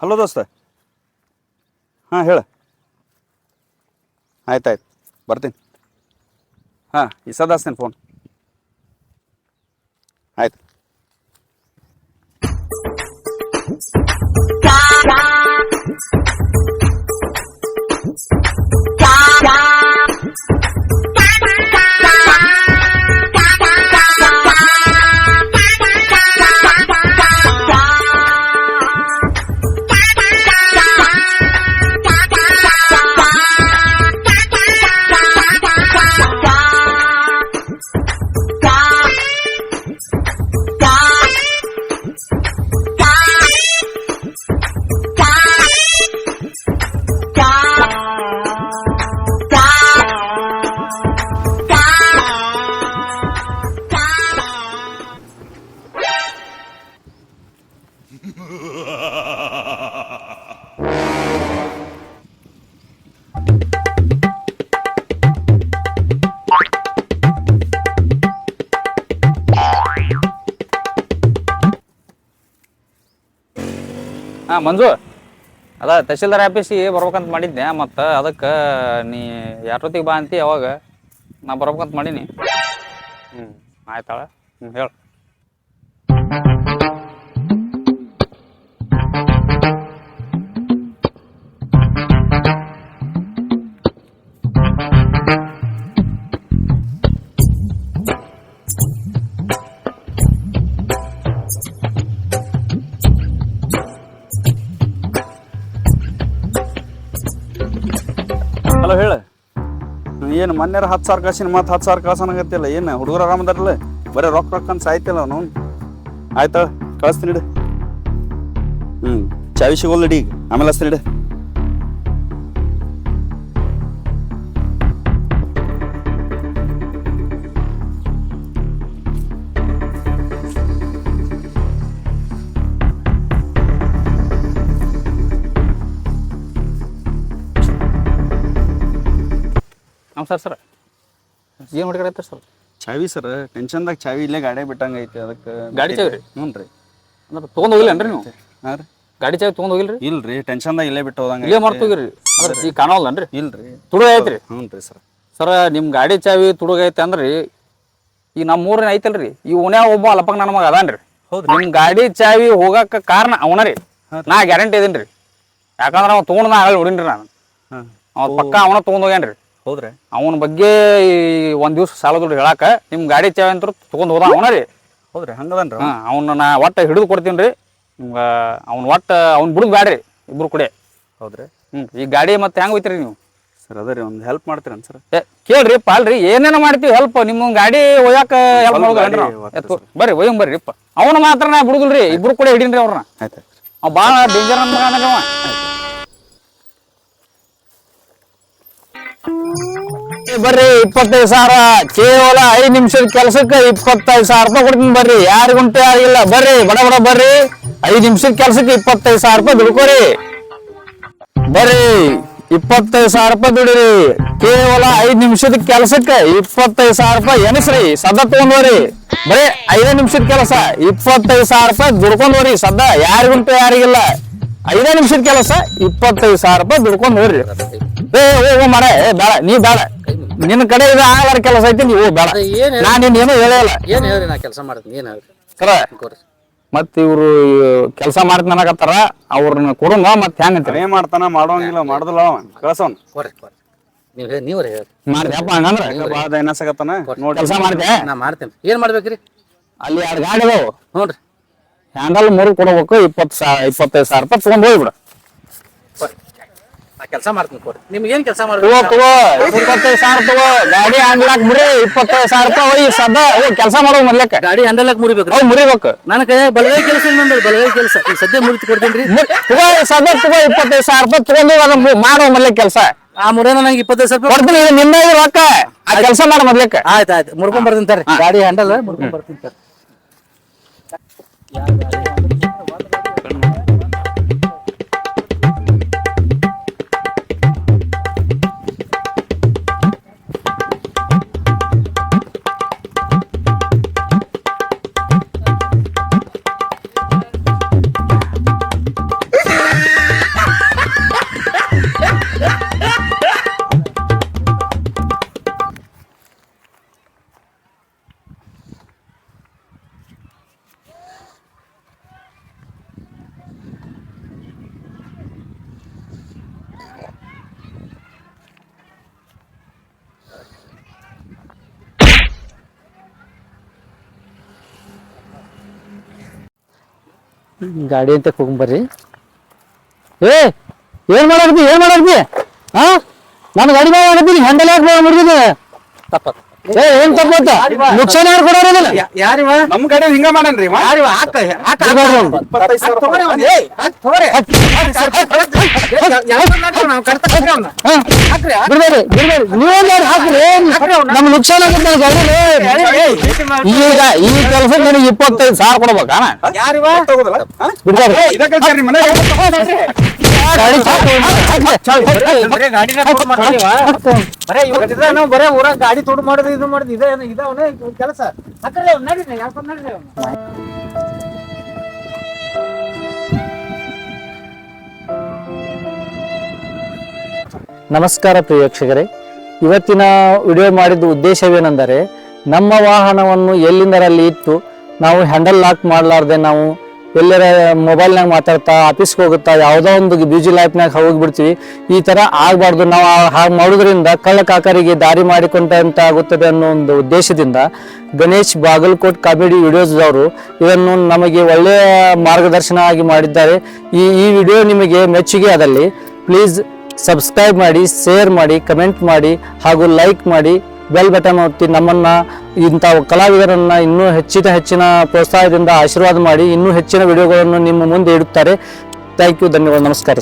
Hello ದೋಸ್ತ. ಹಾಂ ಹೇಳ. ಆಯ್ತು ಬರ್ತೀನಿ. ಹಾಂ ಈ ಸದಾಸ್ತೀನಿ ಫೋನ್ ಆಯ್ತು. ಹಾಂ ಮಂಜು. ಅದ ತಹಶೀಲ್ದಾರ್ ಆಫೀಸಿಗೆ ಬರ್ಬೇಕಂತ ಮಾಡಿದ್ದೆ ಮತ್ತು ಅದಕ್ಕೆ ನೀ ಯಾರೊತ್ತಿಗೆ ಬಾ ಅಂತಿ ಅವಾಗ ನಾ ಬರ್ಬೇಕಂತ ಮಾಡೀನಿ. ಹ್ಞೂ ಆಯ್ತಾಳ ಹ್ಞೂ ಹೇಳು. ಹಲೋ ಹೇಳ. ಏನು ಮೊನ್ನೆರ ಹತ್ತು ಸಾವಿರ ಕಾಸಿನ ಮತ್ತೆ ಹತ್ತು ಸಾವಿರ ಕಾಸು ಅನ್ನಕತ್ತಿಲ್ಲ ಏನು ಹುಡುಗರು ಆರಾಮದಾರಲ್ಲ ಬರೀ ರೊಕ್ಕ ರೊಕ್ಕ ಅಂತ ಸಾಯ್ತಿಲ್ಲ ಅವನು. ಆಯ್ತಾ ಕಳಿಸ್ತೀನಿ ಇಡು. ಹ್ಞೂ ಚಾವಿ ಸಿಗೋಲ್ಲ ಆಮೇಲೆ ಹಸ್ತೀನಿ ನಮಸ್ಕಾರ ಸರ್. ಏನು ಹುಡುಗರೈತೆ ಸರ್? ಚಾವಿ ಸರ್ ಟೆನ್ಷನ್ದಾಗ ಚಾವಿ ಇಲ್ಲೇ ಗಾಡಿ ಬಿಟ್ಟಂಗೆ ಐತಿ ಅದಕ್ಕೆ ಗಾಡಿ ಚಾವಿ ರೀ? ಹ್ಞೂ ರೀ. ಅಂದ್ರೆ ತೊಗೊಂಡು ಹೋಗಿಲ್ಲೇನ್ರಿ ನೀವು? ಹಾಂ ರೀ. ಗಾಡಿ ಚಾವಿ ತೊಗೊಂಡು ಹೋಗಿಲ್ರಿ? ಇಲ್ರಿ ಟೆನ್ಷನ್ದಾಗ ಇಲ್ಲೇ ಬಿಟ್ಟು ಹೋದಂಗೆ ಇಲ್ಲೇ ಮರ್ತು ಹೋಗಿರಿ ಅಂದ್ರೆ ಈಗ ಕಾಣವಲ್ಲನ್ರಿ ಇಲ್ರಿ. ತುಡುಗ ಐತ್ರಿ? ಹ್ಞೂ ರೀ ಸರ್. ಸರ ನಿಮ್ಮ ಗಾಡಿ ಚಾವಿ ತುಡುಗೈತೆ ಅಂದ್ರೆ ಈ ನಮ್ಮ ಊರಿನ ಐತಲ್ರಿ? ಈ ಓನ್ಯಾಗ ಒಬ್ಬ ಅಲ್ಲಪ್ಪಂಗ ನನ್ನ ಮಗ ಅದಾನ್ರಿ. ಹೌದು ನಿಮ್ಮ ಗಾಡಿ ಚಾವಿ ಹೋಗಕ್ಕ ಕಾರಣ ಅವನ ರೀ. ನಾ ಗ್ಯಾರಂಟಿ ಇದೀನಿ ರೀ ಯಾಕಂದ್ರೆ ಅವ ತೊಗೊಂಡು ನಾ ಆಗಲಿ ಹೊಡಿನ್ರಿ ನಾನು. ಅವ್ನ ಅವ ಪಕ್ಕ ಅವನ ತೊಗೊಂಡು ಹೋಗ್ಯಾನ್ರಿ. ಹೌದ್ರಿ? ಅವನ ಬಗ್ಗೆ ಈ ಒಂದ್ ದಿವ್ಸ ಸಾಲ ದುಡ್ಡು ಹೇಳಾಕ ನಿಮ್ಮ ಗಾಡಿ ಚಾವಿ ಅಂತ ತಗೊಂಡ್ ಹೋದ ಅವನ ರೀ. ಹೌದ್ರಿ ಹಂಗದನ್ರಿ ಹಾಂ ಅವನ್ನ ನಾ ಒಟ್ಟ ಹಿಡಿದು ಕೊಡ್ತೀನಿ ರೀ ನಿಮ್ಗೆ ಅವ್ನ ಒಟ್ಟ ಅವ್ನ ಬಿಡುದು ಬ್ಯಾಡ್ರಿ ಇಬ್ರು ಕೂಡ. ಹೌದ್ರಿ? ಹ್ಮ್ ಈ ಗಾಡಿ ಮತ್ತೆ ಹೆಂಗ್ ಹೋಯ್ತಿರಿ ನೀವು? ಸರ್ ಅದೇ ರೀ ಒಂದು ಹೆಲ್ಪ್ ಮಾಡ್ತೀರೇನು ಸರ್ ಏ ಕೇಳ್ರಿ ಪಾಲ್ರಿ ಏನೇನ ಮಾಡ್ತೀವಿ ಹೆಲ್ಪ್ ನಿಮ್ಮ ಗಾಡಿ ಒಯ್ಯಾಕ ಹೆಲ್ಪ್ ಸ್ವಲ್ಪ ಮಾಡೋದು ಗಾಡಿ ಒತ್ತು ಎತ್ತು ಬರ್ರಿ ಒಯ್ಯಂ ಬರ್ರಿ ಅವ್ನ ಅವನ ಮಾತ್ರ ನಾ ಬಿಡುದಿಲ್ರಿ ಇಬ್ರು ಕೂಡ ಹಿಡೀನ್ರಿ ಅವ್ರನ್ನ. ಆಯ್ತು ಆಯ್ತು ಅವ್ ಭಾಳ ಡೇಂಜರ್ ನನ್ನ ಮಗ ಅನ್ನಗವ ಏ ಬರ್ರಿ, ಇಪ್ಪತ್ತೈದು ಸಾವಿರ. ಕೇವಲ ಐದು ನಿಮಿಷದ ಕೆಲಸಕ್ಕೆ ಇಪ್ಪತ್ತೈದು ಸಾವಿರ ರೂಪಾಯಿ ಕೊಡ್ತೀನಿ ಬರ್ರಿ. ಯಾರಿಗುಂಟು ಯಾರಿಗಿಲ್ಲ ಬರ್ರಿ, ಬಡ ಬಡ ಬರ್ರಿ. ಐದು ನಿಮಿಷದ ಕೆಲಸಕ್ಕೆ ಇಪ್ಪತ್ತೈದು ಸಾವಿರ ರೂಪಾಯಿ ದುಡ್ಕೋರಿ ಬರ್ರಿ, ಇಪ್ಪತ್ತೈದು ಸಾವಿರ ರೂಪಾಯಿ ದುಡಿರಿ ಕೇವಲ ಐದ್ ನಿಮಿಷದ ಕೆಲಸಕ್ಕೆ ಇಪ್ಪತ್ತೈದು ಸಾವಿರ ರೂಪಾಯಿ ಎನಸ್ರಿ ಸದ್ದ ತಗೊಂಡ್ರಿ ಬರೀ ಐದೇ ನಿಮಿಷದ ಕೆಲಸ, ಇಪ್ಪತ್ತೈದು ಸಾವಿರ ರೂಪಾಯಿ ದುಡ್ಕೊಂಡ್ರಿ ಸದ್ದ ಯಾರಿಗುಂಟು ಯಾರಿಗಿಲ್ಲ ಐದೇ ನಿಮಿಷದ ಕೆಲಸ ಇಪ್ಪತ್ತೈದು ಸಾವಿರ ರೂಪಾಯಿ ದುಡ್ಕೊಂಡು ಹೋಗ್ರಿ. ಏ ಓ ಮಾಡ ಏ ಬೇಡ ನೀ ಬೇಡ. ನಿನ್ನ ಕಡೆ ಇದು ಆಗಲಾರ ಕೆಲಸ ಐತಿ ನೀವು ಬೇಡ. ಏನ್ ನಾ ನಾನು ನಿನ್ನ ಏನೂ ಹೇಳಲ್ಲ ಏನ್ ಹೇಳ್ರಿ ನಾ ಕೆಲಸ ಮಾಡ್ತೀನಿ ಏನ್ ಹೇಳ್ರಿ? ಮತ್ತೆ ಕೊಡ್ರಿ. ಮತ್ ಇವ್ರು ಕೆಲಸ ಮಾಡ್ತೀನಿ ಅನ್ನಕತ್ತಾರ ಅವ್ರನ್ನ ಕೊಡೋಣ ಮತ್ತೆ ಹೆಂಗ್ ಅಂತೀರಿ? ಏನ್ ಮಾಡ್ತಾನ ಮಾಡೋಂಗಿಲ್ಲ ಮಾಡುದಿಲ್ಲ ಅವ ಕಳ್ಸೋನ್ ಕೊಡ್ರಿ ಕೊಡ್ರಿ. ನೀವು ಹೇಳಿ ನೀವ್ರಿ ಹೇಳ್ರಿ. ಮಾಡ್ದ್ಯಪ್ಪ ಹಂಗಂದ್ರ ದೈನಸಕತ್ತಾನ ನೋಡಿ ಕೆಲಸ ಮಾಡ್ದೆ. ನಾ ಮಾಡ್ತೇನೆ. ಏನ್ ಮಾಡ್ಬೇಕ್ರಿ? ಅಲ್ಲಿ ಎರಡು ಗಾಡಿ ಅದಾವು. ಹ್ಞೂ ರೀ ಹ್ಯಾಂಡಲ್ ಮೂರು ಕೊಡ್ಬೇಕು ಇಪ್ಪತ್ತು ಸಾವಿರ ಇಪ್ಪತ್ತೈದು ಸಾವಿರ ರೂಪಾಯಿ ತಗೊಂಡ್ ಹೋಗ್ಬಿಡ. ಕೆಲಸ ಮಾಡ್ತೀನಿ ಕೊಡ್ರಿ ನಿಮ್ಗೆ ಏನ್ ಕೆಲಸ ತಗೋ ತಗೋ ಇಪ್ಪತ್ತೈದು ಸಾವಿರ ತಗೋ ಗಾಡಿ ಹ್ಯಾಂಡ್ಲಾಕ್ ಮುರಿ ಇಪ್ಪತ್ತೈದು ಸಾವಿರ ರೂಪಾಯಿ ಹೋಗಿ ಸದ ಹೋಗಿ ಕೆಲಸ ಮಾಡೋ ಮೊದ್ಲಕ್ಕ. ಗಾಡಿ ಹ್ಯಾಂಡಲ್ಕ್ ಮುರಿಬೇಕು ಅವ್ ಮುರಿಬೇಕು. ನನ್ನ ಕೈ ಬಲಗೈ ಕೆಲಸ ನಂದು ಬಲಗೈ ಕೆಲಸ. ಈಗ ಸದ್ಯ ಮುರಿತು ಕೊಡ್ತೀನಿ ರೀ. ತಗೋ ಸದ ತಗೋ ಇಪ್ಪತ್ತೈದು ಸಾವಿರ ರೂಪಾಯಿ ತಗೊಂಡು ಅದನ್ನ ಮಾಡೋ ಮೊದ್ಲೇ ಕೆಲಸ. ಆ ಮುರೇನ ನಂಗೆ ಇಪ್ಪತ್ತೈದು ಸಾವಿರ ಕೊಡ್ತೀನಿ ನಿನ್ನ ರೊಕ್ಕ. ಆ ಕೆಲಸ ಮಾಡೋ ಮೊದ್ಲಕ್ಕ. ಆಯ್ತು ಆಯ್ತು. ಮುರ್ಕೊಂಡ್ ಬರ್ತೀನಿ ಗಾಡಿ ಹ್ಯಾಂಡಲ್ ಮುರ್ಕೊಂಡ್ ಬರ್ತೀನಿ 呀。ಗಾಡಿ ಅಂತ ಹೋಗ್ಬರ್ರಿ ಏ, ಏನ್ ಮಾಡಾಕ್ತಿ ಏನ್ ಮಾಡಾಕ್ತಿ ಹಾ ನನ್ನ ಗಾಡಿ ಮೇಲೆ ಹ್ಯಾಂಡಲ್ ಯಾಕೆ ಮುಡಿದಿದೆ ಏ ಏನ್ ತಪ್ಪತ್ತ ನುಕ್ಸಾನ ಯಾರು ಕೊಡೋರಿಲ್ಲ ಯಾರಿವ ನಮ್ ಕಡೆ ಹಿಂಗ ಮಾಡನ್ರಿ. ಯಾರಿವ ಹಾಕ ಹಾಕ ಬಿಡ್ಬೇಡಿ ಬಿಡ್ಬೇಡಿ ಯಾರು ಹಾಕ್ರಿ? ನಮ್ ನುಕ್ಸಾನ ಆಗುತ್ತೆ ಗಾಡಿ ಈಗ ಈ ಕೆಲಸ ನನಗೆ ಇಪ್ಪತ್ತೈದು ಸಾವಿರ ಕೊಡ್ಬೇಕಾ? ಬಿಡ್ಬೇಡಿ ಬರೇ ಊರಾಗ ಗಾಡಿ ತೋಡು ಮಾಡೋದು ಇದು ಮಾಡೋದು ಇದೇ ಇದಾವನೇ ಕೆಲಸ? ಹಾಕ್ರಿ ನಡೀರಿ ಯಾಕೆ ನಡೀರಿ ನಮಸ್ಕಾರ ಪ್ರೇಕ್ಷಕರೇ ಇವತ್ತಿನ ವಿಡಿಯೋ ಮಾಡಿದ ಉದ್ದೇಶವೇನೆಂದರೆ ನಮ್ಮ ವಾಹನವನ್ನು ಎಲ್ಲಿಂದರಲ್ಲಿ ಇಟ್ಟು ನಾವು ಹ್ಯಾಂಡಲ್ ಲಾಕ್ ಮಾಡಲಾರ್ದೆ ನಾವು ಎಲ್ಲರ ಮೊಬೈಲ್ನಾಗ ಮಾತಾಡ್ತಾ ಆಫೀಸ್ಗೆ ಹೋಗುತ್ತಾ, ಯಾವುದೋ ಒಂದು ಬ್ಯೂಜಿ ಲೈಫ್ನಾಗ ಹೋಗಿಬಿಡ್ತೀವಿ. ಈ ಥರ ಆಗಬಾರ್ದು. ನಾವು ಹಾಗೆ ಮಾಡೋದ್ರಿಂದ ಕಳ್ಳ ಕಾಕರಿಗೆ ದಾರಿ ಮಾಡಿಕೊಂಡಂತ ಆಗುತ್ತದೆ ಅನ್ನೋ ಒಂದು ಉದ್ದೇಶದಿಂದ ಗಣೇಶ್ ಬಾಗಲಕೋಟ್ ಕಾಮಿಡಿ ವಿಡಿಯೋಸ್ದವರು ಇದನ್ನು ನಮಗೆ ಒಳ್ಳೆಯ ಮಾರ್ಗದರ್ಶನ ಆಗಿ ಮಾಡಿದ್ದಾರೆ. ಈ ಈ ವಿಡಿಯೋ ನಿಮಗೆ ಮೆಚ್ಚುಗೆ ಆದಲ್ಲಿ ಪ್ಲೀಸ್ ಸಬ್ಸ್ಕ್ರೈಬ್ ಮಾಡಿ ಶೇರ್ ಮಾಡಿ ಕಮೆಂಟ್ ಮಾಡಿ ಹಾಗೂ ಲೈಕ್ ಮಾಡಿ. ಬೆಲ್ ಬಟನ್ ಒತ್ತಿ ನಮ್ಮನ್ನು, ಇಂಥ ಕಲಾವಿದರನ್ನು ಇನ್ನೂ ಹೆಚ್ಚಿನ ಹೆಚ್ಚಿನ ಪ್ರೋತ್ಸಾಹದಿಂದ ಆಶೀರ್ವಾದ ಮಾಡಿ ಇನ್ನೂ ಹೆಚ್ಚಿನ ವಿಡಿಯೋಗಳನ್ನು ನಿಮ್ಮ ಮುಂದೆ ಇಡುತ್ತಾರೆ. ಥ್ಯಾಂಕ್ ಯು, ಧನ್ಯವಾದ, ನಮಸ್ಕಾರ